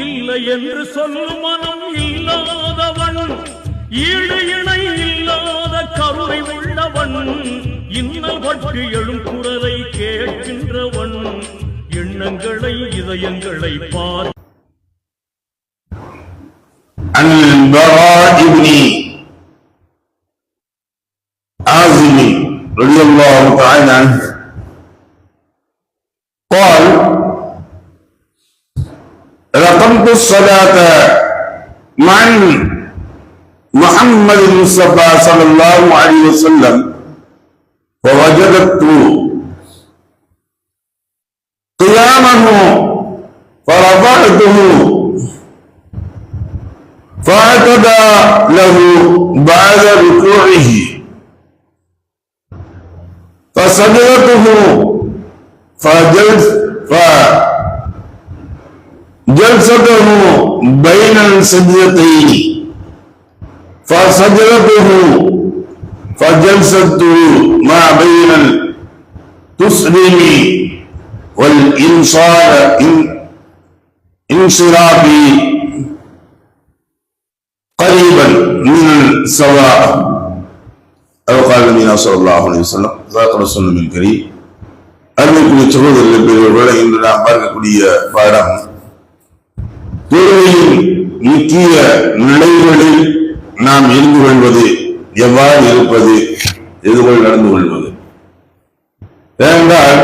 இல்லை என்று சொல்லும் மனம் இல்லாதவன் ஈடு இணை இல்லாத கருணை உள்ளவன் இன்னல் பட்டு எழும் குரலை கேட்கின்றவன் எண்ணங்களை இதயங்களை பார் عن البراء بن عازم رضي الله تعالى عنه قال الصلاة مع محمد المصطفى صلى الله عليه وسلم. فوجدت قيامه فرفعته فأعتدى له بعد ركوعه. فسجدته فجلس فجلسته بين السجدتين فسجدته فجلسته ما بين التسليم والإنصار انصراف قريبا من السواء أو قال النبي صلى الله عليه وسلم ذات رسول الكريم அருமைக்குரிய சகோதரர்கள் பெரியவர்களை இன்று நாம் பார்க்கக்கூடிய பாடம் தொழுகையின் முக்கிய நிலைகளில் நாம் இருந்து கொள்வது எவ்வாறு இருப்பது எதுபோல் நடந்து கொள்வது? ஏனென்றால்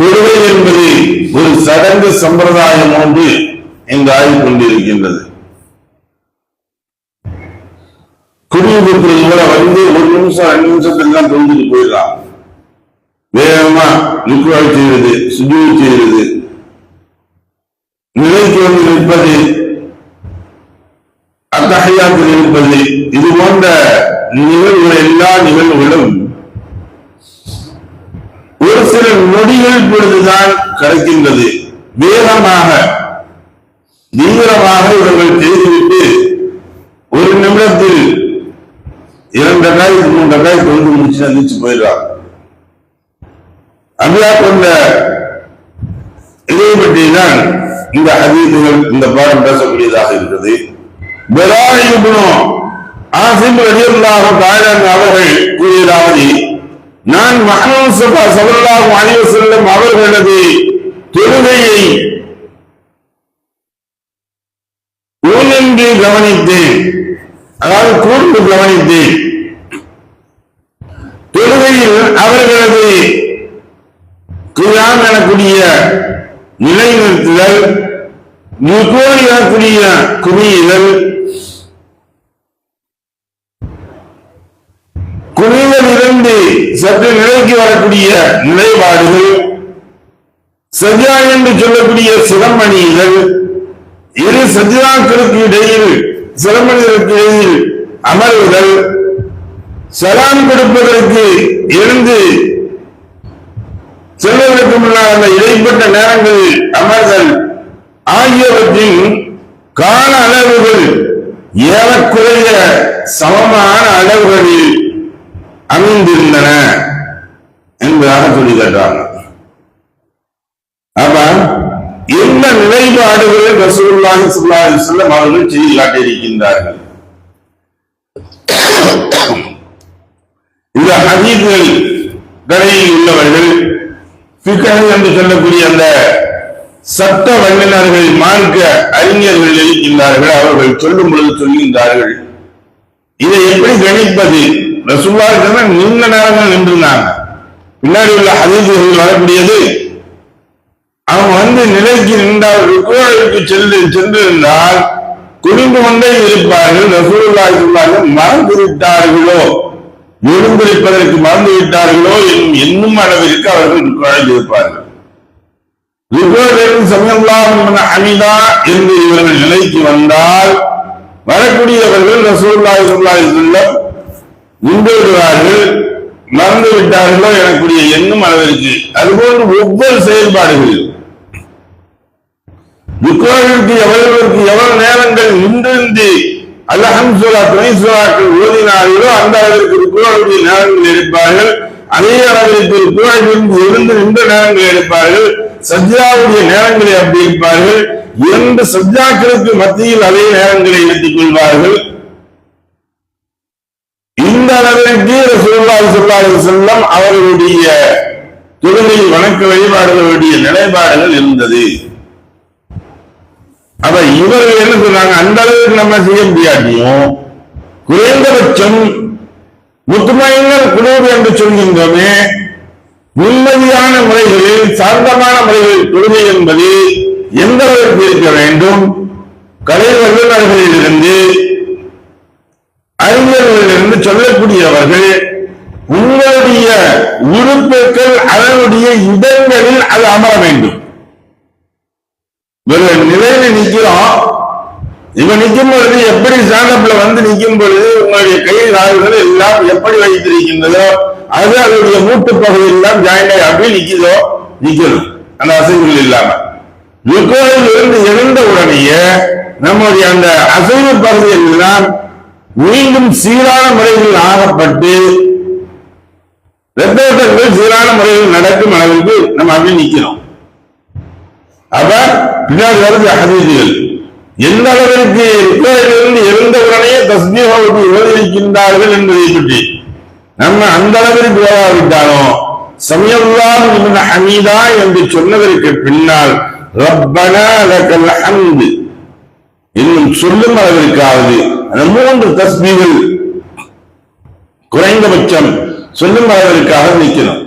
தொழுகை என்பது ஒரு சடங்கு சம்பிரதாயம் ஒன்று இங்கு ஆகிக் கொண்டிருக்கின்றது. குடியிருப்பது கூட வந்து ஒரு நிமிஷம் ரெண்டு நிமிஷத்துக்கு தான் தொழுதுட்டு போயிடலாம். வேகமா லிக்வாய் செய்வது சுஜூ செய்வது நிலைத்தோடு நிற்பது அத்தகையாத்தில் இருப்பது இது போன்ற நிகழ்வுகள் எல்லா நிகழ்வுகளும் ஒரு சில நொடிகள் பொழுதுதான் கிடைக்கின்றது வேகமாக தீவிரமாக இவர்கள் செய்துவிட்டு ஒரு நிமிடத்தில் இரண்டு ரகாய் மூன்று தொழுது முடிச்சு அந்திச்சு போயிடுறாங்க அப்படியா கொண்ட இதை பற்றி தான் இந்த ஹதீதுகள் இந்த பாடம் பேசக்கூடியதாக இருக்கிறது. பெராயிபுனோ ஆசிம் ரலியல்லாஹு தஆலா அவர்கள் கூறியதாவது நான் மஹமது சபா ஸல்லல்லாஹு அலைஹி வஸல்லம் அவர்களது தொழுகையை ஊனின்றி கவனித்தேன். அதாவது கூர்ந்து கவனித்தேன். தொழுகையில் அவர்களது குயாம் எனக்கூடிய நிலைநிறுத்துதல் ருக்கோல் எனக்கூடிய குவியுதல் குனிவதிலிருந்து சற்று நிலைக்கு வரக்கூடிய நிலைப்பாடுகள் சஜா என்று சொல்லக்கூடிய சிரமணிகள் இரு சஜிதாக்களுக்கு இடையில் சிரமணிகளுக்கு இடையில் அமர்வுதல் சலாம் கொடுப்பதற்கு எழுந்து செல்வதற்கு முன்னால் அந்த இடைப்பட்ட நேரங்களில் அமர்தல் ஆகியவற்றின் கால அளவுகள் ஏறக்குறைய சமமான அளவுகளில் அமைந்திருந்தன என்பதாக சொல்லி கேட்டாங்க அப்ப என்ன நிலைப்பாடுகளை ரசூல்லாஹி சுல்லாஹி செல்லம் அவர்கள் செய்து காட்டியிருக்கின்றார்கள்? இந்த ஹதீர்கள் கடையில் உள்ளவர்கள் ஃபிக்ஹ் என்று சொல்லக்கூடிய அந்த சட்ட வல்லினர்கள் மார்க்க அறிஞர்கள் இருக்கின்றார்கள் அவர்கள் சொல்லும் பொழுது சொல்கின்றார்கள். இதை எப்படி கணிப்பது? ரசுல்லா நீண்ட நேரங்கள் நின்றுனாங்க பின்னாடி உள்ள ஹதீஸ்கள் வரக்கூடியது அவன் வந்து நிலைக்கு நின்றால் ருக்குவாளுக்கு சென்று சென்றிருந்தால் குடும்ப கொண்டே இருப்பார்கள் ரசூல்லா சொன்னார்கள் மறந்து விட்டார்களோ எழுந்திருப்பதற்கு மறந்து விட்டார்களோ என்னும் அளவிற்கு அவர்கள் ருக்குவாளில் அமிதா என்று இவர்கள் நிலைக்கு வந்தால் வரக்கூடியவர்கள் ரசூல்லாய் ஸல்லல்லாஹு அலைஹி வஸல்லம் மறந்து விட்டார்களோ எனக்குரிய எண்ணும் அளவிற்கு. அதுபோன்று ஒவ்வொரு செயல்பாடுகளில் ருக்குவாளிற்கு எவ்வளவுக்கு எவ்வளவு நேரங்கள் நின்றிருந்து அல்லஹம் துணை சூறாக்கள் ஓதினார்களோ அந்த அளவிற்கு ருக்குவாளுடைய நேரங்கள் எடுப்பார்கள். அதே அளவிற்கு ருக்குவாளிலிருந்து எழுந்து நின்ற நேரங்கள் எடுப்பார்கள். சஜ்ஜாவுடைய நேரங்களை அப்படி இருப்பார்கள் இரண்டு சஜ்ஜாக்களுக்கு மத்தியில் அதே நேரங்களை எடுத்துக் கொள்வார்கள். இந்த அளவிற்கு சூழ்நாள் ஸல்லல்லாஹு செல்லம் அவர்களுடைய தொழுகை வணக்க வழிபாடுகளுடைய நிலைப்பாடுகள் இருந்தது. அப்ப இவர்கள் என்ன சொல்றாங்க? அந்த அளவுக்கு நம்ம செய்ய முடியாட்டியும் குறைந்தபட்சம் முத்துமையினர் குழுவு என்று சொல்கின்றோமே நிம்மதியான முறைகளில் சாந்தமான முறைகளில் தொழுகை என்பது எந்த அளவிற்கு இருக்க வேண்டும்? கலை வல்லுநர்களிலிருந்து அறிஞர்களிலிருந்து சொல்லக்கூடியவர்கள் உங்களுடைய உறுப்புகள் அதனுடைய இடங்களில் அது அமர வேண்டும். ஒரு நிலையில நிற்கிறோம் இவன் நிக்கும் பொழுது எப்படி ஸ்டாண்டப்ல வந்து நிக்கும் பொழுது உங்களுடைய கையில் கால்கள் எல்லாம் எப்படி வைத்திருக்கின்றதோ அது அதனுடைய மூட்டு பகுதியில் தான் ஜாயிண்ட் ஆகி அப்படி நிக்குதோ நிக்கணும். அந்த அசைவுகள் இல்லாம. ருக்கோவில் இருந்து எழுந்த உடனேயே நம்முடைய அந்த அசைவு பகுதியில் எல்லாம் மீண்டும் சீரான முறையில் ஆகப்பட்டு ரத்தோட்டங்கள் சீரான முறையில் நடக்கும் அளவுக்கு நம்ம அப்படி நிக்கிறோம் அப்ப பின்னாடி வருது ஹதீதுகள் எந்த அளவிற்கு ருக்கோவிலிருந்து எழுந்த உடனே தஸ்மீகோவுக்கு உபதேசிக்கின்றார்கள் என்பதை பற்றி. நம்ம அந்த அளவிற்கு ஓடாவிட்டாலும் சமயல்லாம் இவன் ஹமீதா என்று சொன்னதற்கு பின்னால் ரப்பனா லக்கல் ஹம்து. இன்னும் சொல்லும் அளவிற்காவது. அந்த மூன்று தஸ்மீகள் குறைந்தபட்சம் சொல்லும் அளவிற்காக நிற்கணும்.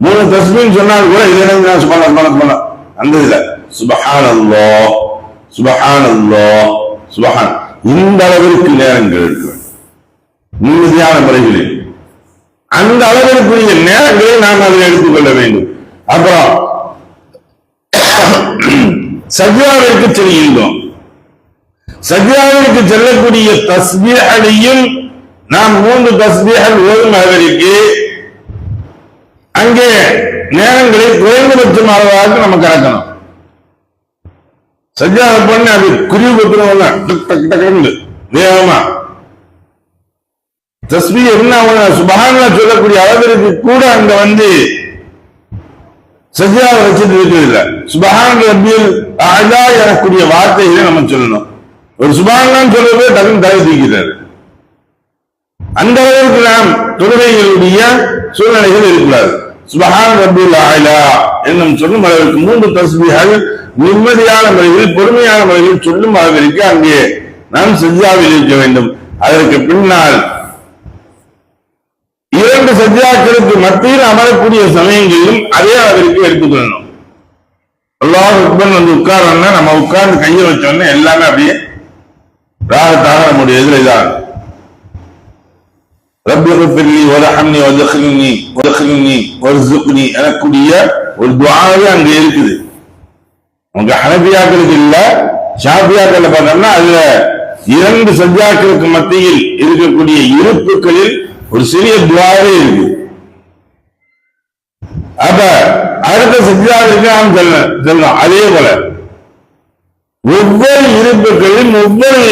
மூணு தஸ்மீன் சொன்னால் கூட இதை நான் சொல்லலாம் அந்த இதுல சுபஹான் அல்லோ சுபஹான். அல்லோ சுபஹான் இந்த அளவிற்கு நேரங்கள் இருக்கு. நிம்மதியான முறைகளில். அந்த அளவிற்குரிய நேரங்களை நாம் அதில் எடுத்துக்கொள்ள வேண்டும். அப்புறம் சஜ்ஜாவிற்கு செல்கின்றோம் சஜ்ஜாவிற்கு செல்லக்கூடிய தஸ்பீஹையும் நாம் மூன்று தஸ்பீஹல் ஓதும் அளவிற்கு அங்கே நேரங்களை குறைந்தபட்சம் அளவாக நம்ம கணக்கணும் சஜ்ஜாவை பண்ணி அது குறிவு குத்துறவங்க டக் டக் டக்குன்னு. வேகமா. தஸ்மி என்ன சுபகான சொல்லக்கூடிய அளவிற்கு கூட அங்க வந்து சஜ்ஜாவை வச்சுட்டு இருக்கிறது இல்ல சுபஹான் ஆஜா எனக்கூடிய வார்த்தைகளை நம்ம சொல்லணும். ஒரு சுபஹான் சொல்லவே டக்குன்னு தலை தூக்கிறாரு அந்த அளவுக்கு நாம் தொழுகைகளுடைய சூழ்நிலைகள் இருக்கக்கூடாது. சுபஹான் ரப்பில் ஆயிலா என்னும் சொல்லும் அளவிற்கு மூன்று தஸ்பிகள் நிம்மதியான முறையில் பொறுமையான முறையில் சொல்லும் அளவிற்கு அங்கே நாம் சஜ்ஜாவில் இருக்க வேண்டும். அதற்கு பின்னால் இரண்டு சஜ்ஜாக்களுக்கு மத்தியில் அமரக்கூடிய சமயங்களிலும் அதே அளவிற்கு எடுத்துக்கொள்ளணும் அல்லாஹ் அக்பர் வந்து உட்காரணும்னா நம்ம உட்கார்ந்து கையை வச்சோம்னா எல்லாமே அப்படியே ராகத்தாக நம்முடைய எதிர ரப்பி ரப்பில்லி வரஹம்னி வதkhilni வதkhilni வர்சுக்னி எனக்குரிய ஒரு துஆவே அங்க இருக்குது. உங்க ஹனபியாக்களுக்கு இல்ல ஷாபியாக்கள் பார்த்தோம்னா அதுல இரண்டு சஜாக்களுக்கு மத்தியில் இருக்கக்கூடிய இருப்புகளில் ஒரு சிறிய துவாவே இருக்கு. அப்ப அடுத்த சஜ்ஜாவிற்கு நாம் செல்லணும் அதே போல ஒவ்வொரு இருப்புகளிலும் ஒவ்வொரு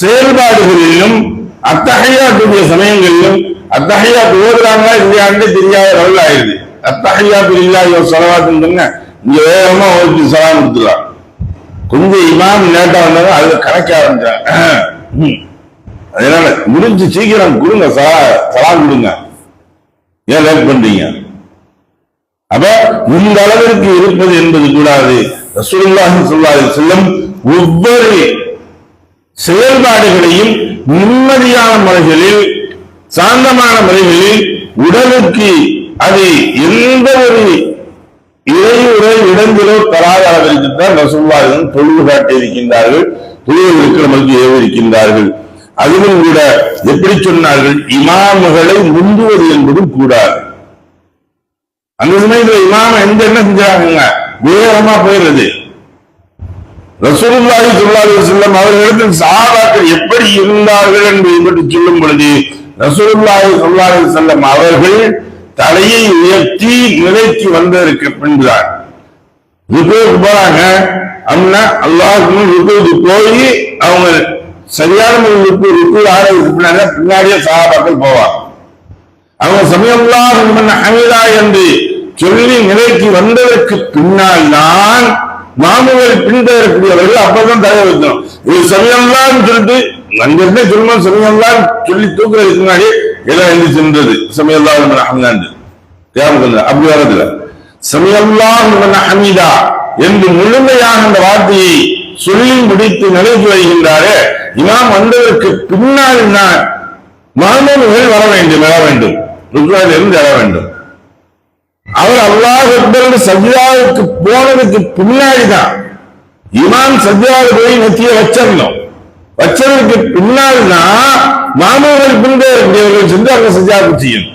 செயல்பாடுகளிலும் அத்தகையாத்துடைய சமயங்களிலும் அத்தகையாத்து ஓதுறாங்களா இல்லையான்னு தெரியாத லெவல் ஆயிருது அத்தகையாத்து இல்லாத செலவாத்துங்க இங்க வேகமா ஓட்டு சலாம் கொடுத்துலாம் கொஞ்சம் இமாம் லேட்டா வந்தாலும் அதுல கணக்க ஆரம்பிச்சாங்க. அதனால முடிஞ்சு சீக்கிரம் கொடுங்க சலா சலாம் கொடுங்க. ஏன் லேட் பண்றீங்க? அப்ப இந்த அளவிற்கு இருப்பது என்பது கூடாது. ரசூலுல்லாஹி ஸல்லல்லாஹு அலைஹி வஸல்லம் ஒவ்வொரு செயல்பாடுகளையும் நிம்மதியான முறைகளில் சாந்தமான முறைகளில் உடலுக்கு அது எந்த ஒரு இறையுறை இடங்களோ தராத அளவிற்கு தான் ரசூல்லாவின் காட்டி இருக்கின்றார்கள் தொழுவதற்கு நமக்கு ஏவிருக்கின்றார்கள் அதிலும் கூட எப்படி சொன்னார்கள் இமாமுகளை முந்துவது என்பதும் கூடாது. அந்த சமயத்தில் இமாம எந்த என்ன செஞ்சாங்க வேகமா போயிடுறது. ரசூலுல்லாஹி ஸல்லல்லாஹு அலைஹி அவர்களிடத்தில் சஹாபாக்கள் எப்படி இருந்தார்கள் என்பதை பற்றி சொல்லும் பொழுது ரசூலுல்லாஹி ஸல்லல்லாஹு அலைஹி வஸல்லம் அவர்கள் தலையை உயர்த்தி நிலைக்கு வந்ததற்கு பின்தான் ருக்குவுக்கு போறாங்க. அப்படின்னா அல்லாஹ்க்கு ருக்குவுக்கு போய் அவங்க சரியான முறையில் ருக்கு ருக்கு ஆறதுக்கு பின்னாடி பின்னாடியே சஹாபாக்கள் போவாங்க. அவங்க சமயம்லாம் ஹமீதா என்று சொல்லி நிலைக்கு வந்ததற்கு பின்னால் தான் மாமுகள் பின்தொடரக்கூடியவர்கள் அப்பதான் தலை வைக்கணும் இது சமயம்தான் சொல்லிட்டு அங்கிருந்தே சொல்லணும் சமயம்தான் சொல்லி தூக்குறதுக்கு முன்னாடி எல்லாம் எழுந்து சென்றது. சமயம்தான் அஹமதாண்டு தேவை அப்படி வரதுல சமயம்லாம் ஹமீதா என்று முழுமையாக அந்த வார்த்தையை சொல்லி முடித்து நிலைக்கு வருகின்றாரே இமாம் வந்ததற்கு பின்னால் தான் மாமூன்கள் வர வேண்டும் வர வேண்டும். ருக்ரானிலிருந்து எழ வேண்டும். அவர் அல்லாஹ் அக்பர் சஜிதாவுக்கு போனதுக்கு பின்னாடிதான். இமான் இமாம் சஜிதாவுக்கு போய் நெத்திய வச்சிடணும் வச்சதுக்கு பின்னால் மாமூர்கள் பின்தொடர்ந்தவர்கள் சென்று அவங்க சஜிதாவுக்கு செய்யும்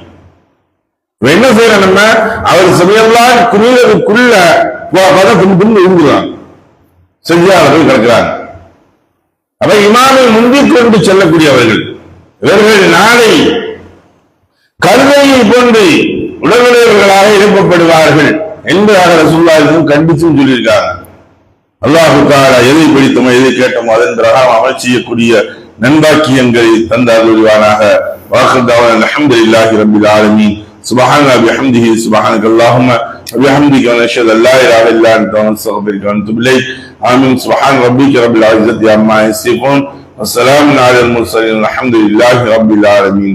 என்ன செய்யறோம் நம்ம? அவர் சமயம்லாம் குளிரதுக்குள்ள பதம் பின் பின் விழுந்துருவாங்க சஜிதாவில் கிடக்கிறாங்க. அப்ப இமாமை முந்திக் கொண்டு செல்லக்கூடியவர்கள். இவர்கள் நாளை கருணையை போன்று உடலுடையவர்களாக எழுப்பப்படுவார்கள் என்பதாக ரசூல்லாவும் கண்டிச்சும் சொல்லியிருக்காங்க அல்லாஹு தாலா எதை பிடித்தமோ எதை கேட்டோமோ அதன் பிரகாரம் அமல் செய்யக்கூடிய நண்பாக்கியங்களை தந்த அருள்வானாக வாக்குதாவன் அல்ஹம்துலில்லாஹி ரப்பில் ஆலமீன் سبحان بحمده سبحانك اللهم وبحمدك ونشهد ان لا اله الا انت ونستغفرك ونتوب اليك امين سبحان ربك رب العزه عما يصفون وسلام على المرسلين الحمد لله رب العالمين